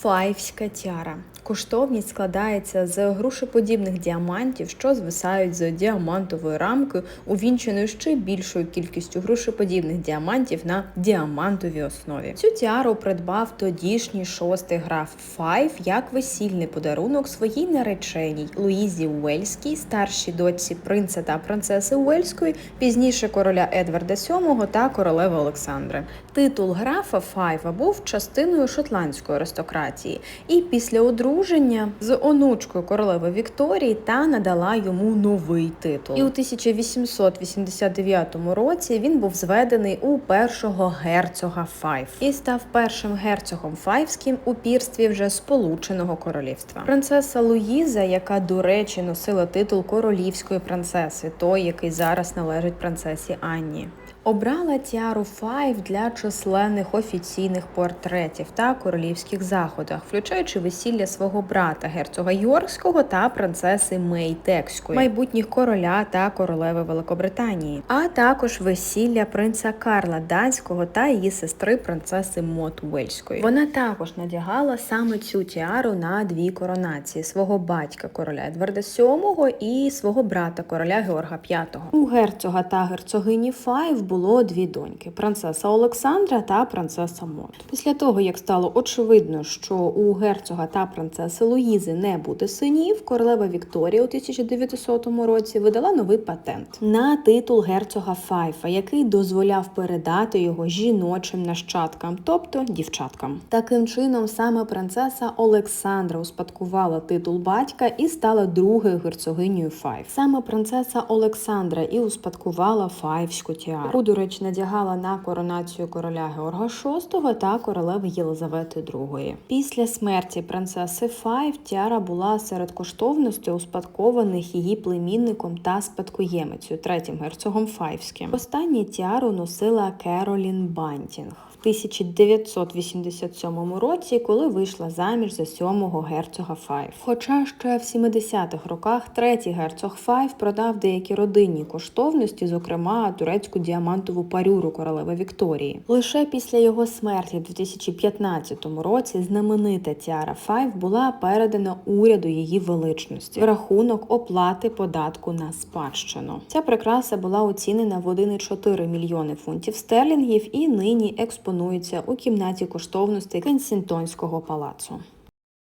Файвська тяра. Коштовність складається з грушеподібних діамантів, що звисають з діамантовою рамкою, увінченою ще більшою кількістю грушеподібних діамантів на діамантовій основі. Цю тіару придбав тодішній шостий граф Файв як весільний подарунок своїй нареченій Луїзі Уельській, старшій дочці принца та принцеси Уельської, пізніше короля Едварда VII та королеви Олександри. Титул графа Файва був частиною шотландської аристократії, і після одруження з онучкою королеви Вікторії та надала йому новий титул. І у 1889 році він був зведений у першого герцога Файв і став першим герцогом Файвським у пірстві вже Сполученого Королівства. Принцеса Луїза, яка, до речі, носила титул королівської принцеси, той, який зараз належить принцесі Анні. Обрала тіару Файв для численних офіційних портретів та королівських заходах, включаючи весілля свого брата герцога Йоркського та принцеси Мейтекської, майбутніх короля та королеви Великобританії, а також весілля принца Карла Данського та її сестри принцеси Мот Уельської. Вона також надягала саме цю тіару на дві коронації свого батька короля Едварда VII і свого брата короля Георга V. У герцога та герцогині Файв було дві доньки: принцеса Олександра та принцеса Мот. Після того, як стало очевидно, що у герцога та принцеси Луїзи не буде синів, королева Вікторія у 1900 році видала новий патент на титул герцога Файфа, який дозволяв передати його жіночим нащадкам, тобто дівчаткам. Таким чином, саме принцеса Олександра успадкувала титул батька і стала другою герцогинею Файв. Саме принцеса Олександра і успадкувала Файвську тіару. До речі, надягала на коронацію короля Георга VI та королеви Єлизавети II. Після смерті принцеси Файв тіара була серед коштовностей, успадкованих її племінником та спадкоємицею, третім герцогом Файвським. Останню тіару носила Керолін Бантінг. В 1987 році, коли вийшла заміж за сьомого герцога Файв. Хоча ще в 70-х роках третій герцог Файв продав деякі родинні коштовності, зокрема турецьку діамантову парюру королеви Вікторії. Лише після його смерті в 2015 році знаменита тіара Файв була передана уряду її величності в рахунок оплати податку на спадщину. Ця прикраса була оцінена в 1,4 мільйони фунтів стерлінгів і нині експонується у кімнаті коштовностей Кенсінтонського палацу.